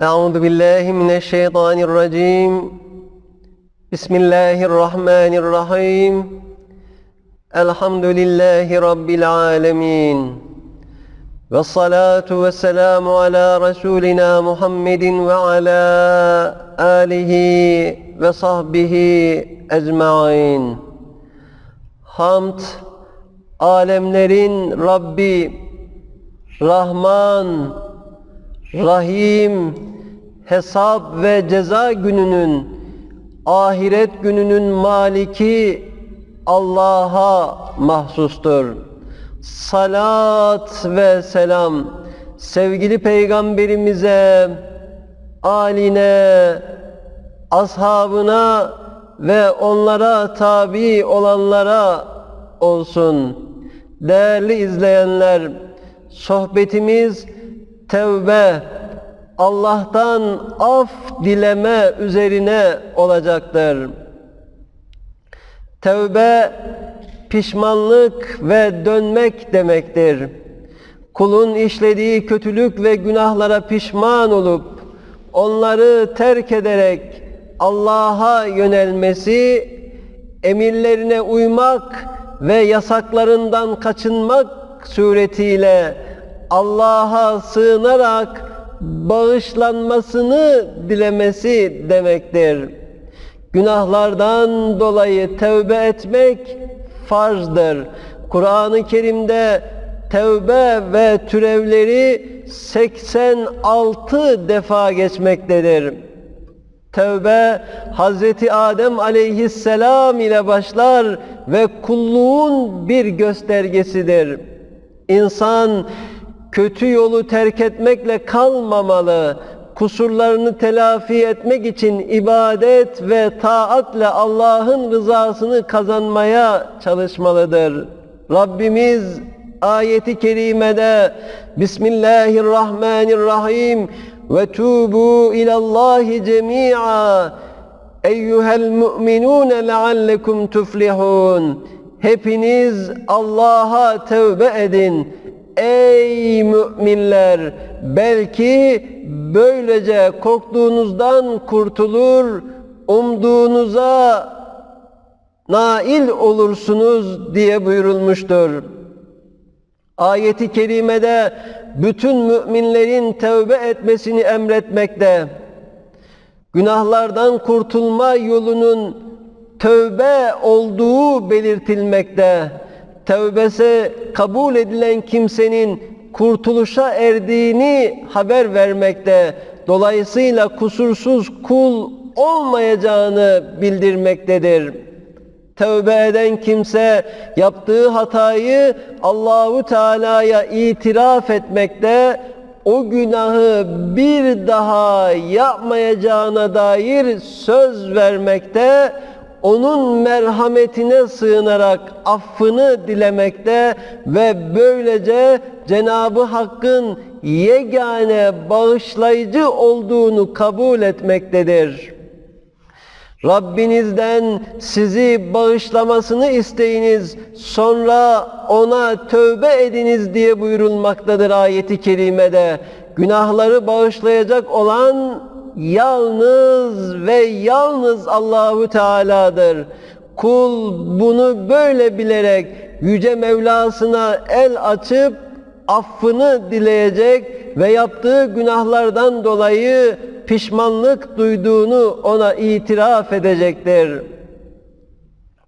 Euzu billahi mineşşeytanirracim. Bismillahirrahmanirrahim. Elhamdülillahi rabbil alamin. Ve salatu ve selamu ala Resulina Muhammedin ve ala alihi ve sahbihi ecmain. Hamd, alemlerin Rabbi, Rahman, Rahim, hesap ve ceza gününün, ahiret gününün maliki Allah'a mahsustur. Salat ve selam sevgili peygamberimize, aline, ashabına ve onlara tabi olanlara olsun. Değerli izleyenler, sohbetimiz tevbe, Allah'tan af dileme üzerine olacaktır. Tevbe, pişmanlık ve dönmek demektir. Kulun işlediği kötülük ve günahlara pişman olup, onları terk ederek Allah'a yönelmesi, emirlerine uymak ve yasaklarından kaçınmak suretiyle Allah'a sığınarak bağışlanmasını dilemesi demektir. Günahlardan dolayı tevbe etmek farzdır. Kur'an-ı Kerim'de tevbe ve türevleri 86 defa geçmektedir. Tevbe Hazreti Adem aleyhisselam ile başlar ve kulluğun bir göstergesidir. İnsan kötü yolu terk etmekle kalmamalı. Kusurlarını telafi etmek için ibadet ve taatle Allah'ın rızasını kazanmaya çalışmalıdır. Rabbimiz ayeti kerimede Bismillahirrahmanirrahim ve tubu ilallahi cemi'a eyyuhel mu'minun leallekum tuflihun hepiniz Allah'a tevbe edin ey müminler belki böylece korktuğunuzdan kurtulur umduğunuza nail olursunuz diye buyurulmuştur. Ayeti kerimede bütün müminlerin tevbe etmesini emretmekte. Günahlardan kurtulma yolunun tövbe olduğu belirtilmekte. Tevbesi kabul edilen kimsenin kurtuluşa erdiğini haber vermekte. Dolayısıyla kusursuz kul olmayacağını bildirmektedir. Tevbe eden kimse yaptığı hatayı Allahu Teala'ya itiraf etmekte, o günahı bir daha yapmayacağına dair söz vermekte, onun merhametine sığınarak affını dilemekte ve böylece Cenabı Hakk'ın yegane bağışlayıcı olduğunu kabul etmektedir. Rabbinizden sizi bağışlamasını isteyiniz, sonra ona tövbe ediniz diye buyurulmaktadır ayeti kerimede. Günahları bağışlayacak olan yalnız ve yalnız Allahu Teala'dır. Kul bunu böyle bilerek yüce Mevlasına el açıp affını dileyecek ve yaptığı günahlardan dolayı pişmanlık duyduğunu ona itiraf edecektir.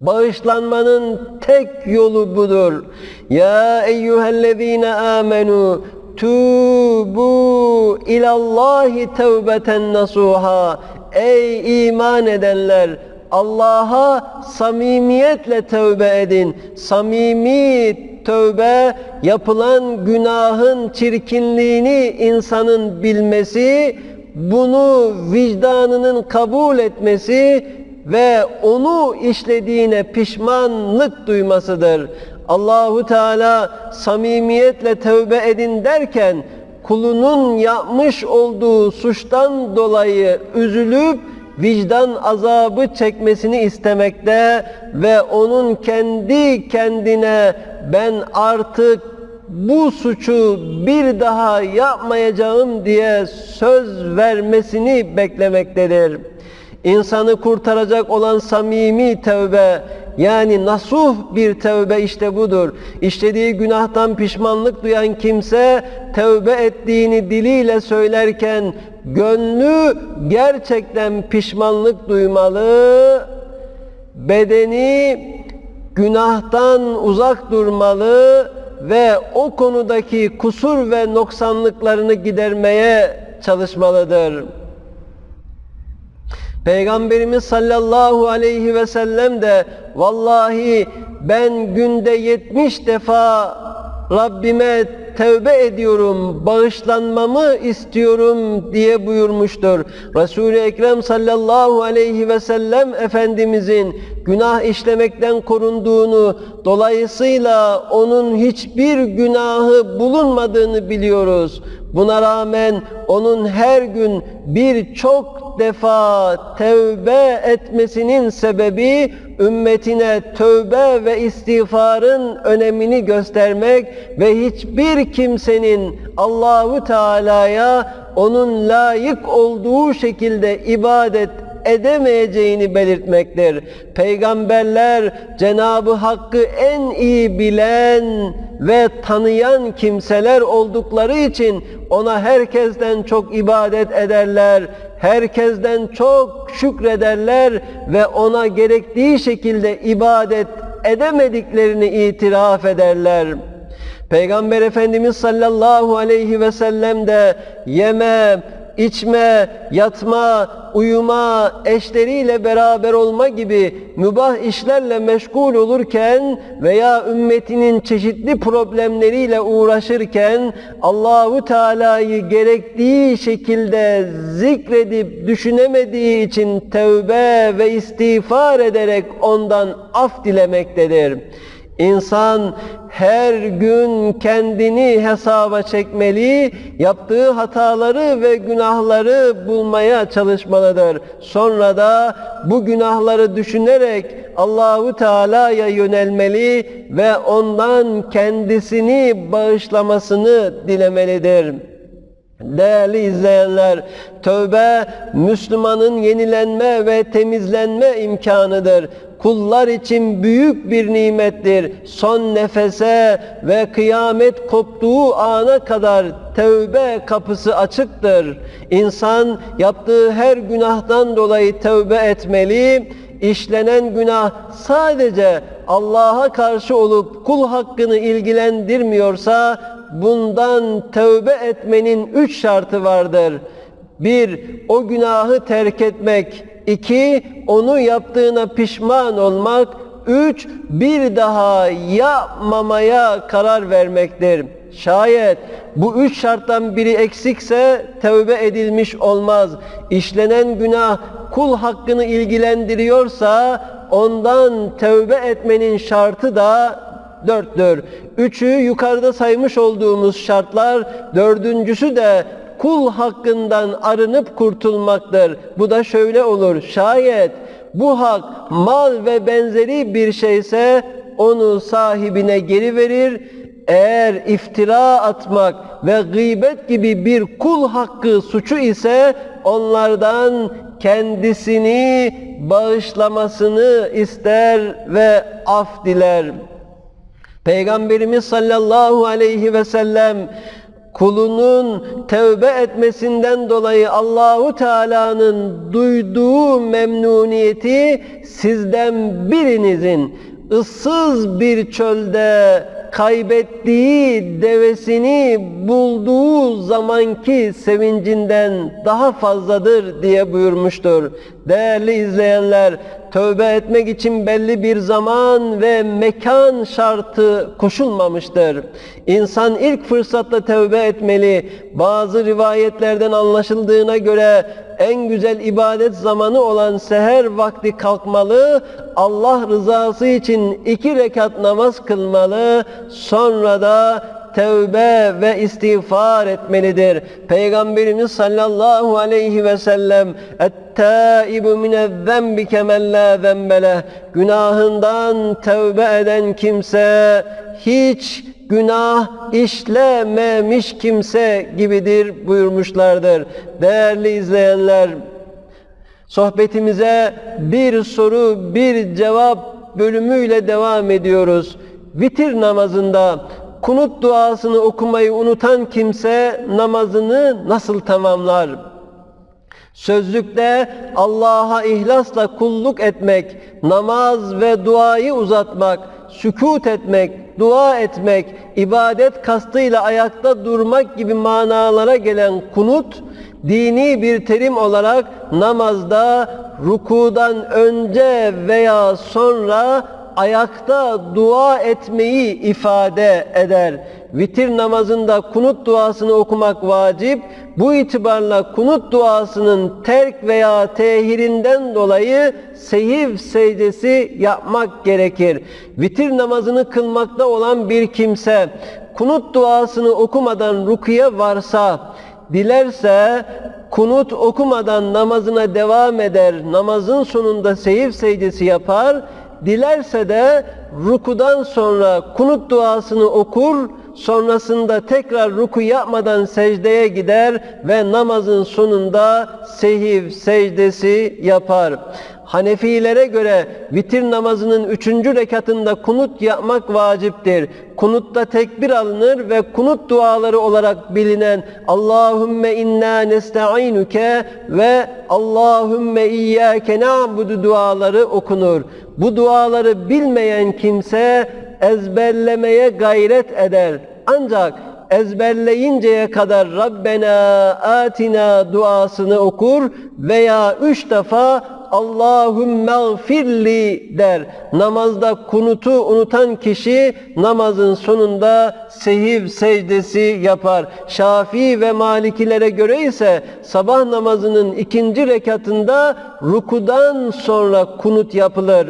Bağışlanmanın tek yolu budur. Ya eyyühellezine amenu tubu ilallahi tevbeten nasuha. Ey iman edenler! Allah'a samimiyetle tövbe edin. Samimi tövbe yapılan günahın çirkinliğini insanın bilmesi, bunu vicdanının kabul etmesi ve onu işlediğine pişmanlık duymasıdır. Allahu Teala samimiyetle tövbe edin derken kulunun yapmış olduğu suçtan dolayı üzülüp vicdan azabı çekmesini istemekte ve onun kendi kendine ben artık bu suçu bir daha yapmayacağım diye söz vermesini beklemektedir. İnsanı kurtaracak olan samimi tevbe yani nasuh bir tevbe işte budur. İşlediği günahtan pişmanlık duyan kimse tevbe ettiğini diliyle söylerken gönlü gerçekten pişmanlık duymalı. Bedeni günahtan uzak durmalı ve o konudaki kusur ve noksanlıklarını gidermeye çalışmalıdır. Peygamberimiz sallallahu aleyhi ve sellem de vallahi ben günde 70 defa Rabbime tevbe ediyorum, bağışlanmamı istiyorum diye buyurmuştur. Resul-i Ekrem sallallahu aleyhi ve sellem Efendimizin günah işlemekten korunduğunu, dolayısıyla onun hiçbir günahı bulunmadığını biliyoruz. Buna rağmen onun her gün birçok defa tevbe etmesinin sebebi ümmetine tövbe ve istiğfarın önemini göstermek ve hiçbir kimsenin Allahu Teala'ya onun layık olduğu şekilde ibadet edemeyeceğini belirtmektir. Peygamberler Cenabı Hakk'ı en iyi bilen ve tanıyan kimseler oldukları için ona herkesten çok ibadet ederler. Herkesten çok şükrederler ve ona gerektiği şekilde ibadet edemediklerini itiraf ederler. Peygamber Efendimiz sallallahu aleyhi ve sellem de yeme, içme, yatma, uyuma, eşleriyle beraber olma gibi mübah işlerle meşgul olurken veya ümmetinin çeşitli problemleriyle uğraşırken Allahu Teala'yı gerektiği şekilde zikredip düşünemediği için tevbe ve istiğfar ederek ondan af dilemektedir. İnsan her gün kendini hesaba çekmeli, yaptığı hataları ve günahları bulmaya çalışmalıdır. Sonra da bu günahları düşünerek Allahu Teala'ya yönelmeli ve ondan kendisini bağışlamasını dilemelidir. Değerli izleyenler, tövbe Müslümanın yenilenme ve temizlenme imkanıdır. Kullar için büyük bir nimettir. Son nefese ve kıyamet koptuğu ana kadar tövbe kapısı açıktır. İnsan yaptığı her günahtan dolayı tövbe etmeli. İşlenen günah sadece Allah'a karşı olup kul hakkını ilgilendirmiyorsa bundan tövbe etmenin üç şartı vardır. Bir, o günahı terk etmek. İki onu yaptığına pişman olmak. Üç, bir daha yapmamaya karar vermektir. Şayet bu üç şarttan biri eksikse tövbe edilmiş olmaz. İşlenen günah kul hakkını ilgilendiriyorsa ondan tövbe etmenin şartı da dörttür. Üçü yukarıda saymış olduğumuz şartlar, dördüncüsü de kul hakkından arınıp kurtulmaktır. Bu da şöyle olur. Şayet bu hak mal ve benzeri bir şeyse onu sahibine geri verir. Eğer iftira atmak ve gıybet gibi bir kul hakkı suçu ise onlardan kendisini bağışlamasını ister ve af diler. Peygamberimiz sallallahu aleyhi ve sellem kulunun tevbe etmesinden dolayı Allahu Teala'nın duyduğu memnuniyeti sizden birinizin ıssız bir çölde kaybettiği devesini bulduğu zamanki sevincinden daha fazladır diye buyurmuştur. Değerli izleyenler, tövbe etmek için belli bir zaman ve mekan şartı koşulmamıştır. İnsan ilk fırsatta tövbe etmeli. Bazı rivayetlerden anlaşıldığına göre en güzel ibadet zamanı olan seher vakti kalkmalı, Allah rızası için iki rekat namaz kılmalı, sonra da tevbe ve istiğfar etmelidir. Peygamberimiz sallallahu aleyhi ve sellem Ettaibu minezzenbi kemen la zembeleh Günahından tevbe eden kimse hiç günah işlememiş kimse gibidir buyurmuşlardır. Değerli izleyenler, sohbetimize bir soru bir cevap bölümüyle devam ediyoruz. Vitir namazında kunut duasını okumayı unutan kimse namazını nasıl tamamlar? Sözlükte Allah'a ihlasla kulluk etmek, namaz ve duayı uzatmak, sükut etmek, dua etmek, ibadet kastıyla ayakta durmak gibi manalara gelen kunut, dini bir terim olarak namazda rukudan önce veya sonra ayakta dua etmeyi ifade eder. Vitir namazında kunut duasını okumak vacip. Bu itibarla kunut duasının terk veya tehirinden dolayı sehiv secdesi yapmak gerekir. Vitir namazını kılmakta olan bir kimse kunut duasını okumadan rukuya varsa, dilerse kunut okumadan namazına devam eder, namazın sonunda sehiv secdesi yapar, dilerse de rukudan sonra kunut duasını okur, sonrasında tekrar ruku yapmadan secdeye gider ve namazın sonunda sehiv secdesi yapar. Hanefilere göre vitir namazının üçüncü rekatında kunut yapmak vaciptir. Kunutta tekbir alınır ve kunut duaları olarak bilinen Allahümme inna nesta'inuke ve Allahümme iyyâke na'budu duaları okunur. Bu duaları bilmeyen kimse ezberlemeye gayret eder. Ancak ezberleyinceye kadar Rabbena atina duasını okur veya üç defa Allahümme gfirli der. Namazda kunutu unutan kişi namazın sonunda sehiv secdesi yapar. Şafii ve Malikilere göre ise sabah namazının ikinci rekatında rukudan sonra kunut yapılır.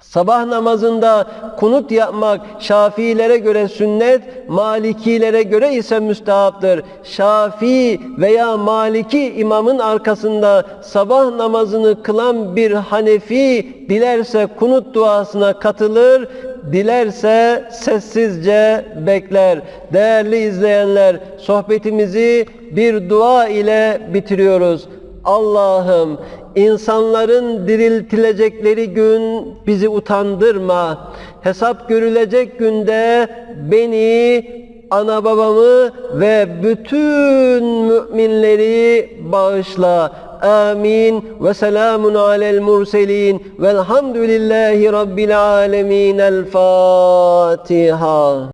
Sabah namazında kunut yapmak Şafiilere göre sünnet, Malikilere göre ise müstehaptır. Şafii veya Maliki imamın arkasında sabah namazını kılan bir Hanefi dilerse kunut duasına katılır, dilerse sessizce bekler. Değerli izleyenler, sohbetimizi bir dua ile bitiriyoruz. Allah'ım insanların diriltilecekleri gün bizi utandırma. Hesap görülecek günde beni, ana babamı ve bütün müminleri bağışla. Amin ve selamun alel murselin velhamdülillahi rabbil alemin. El Fatiha.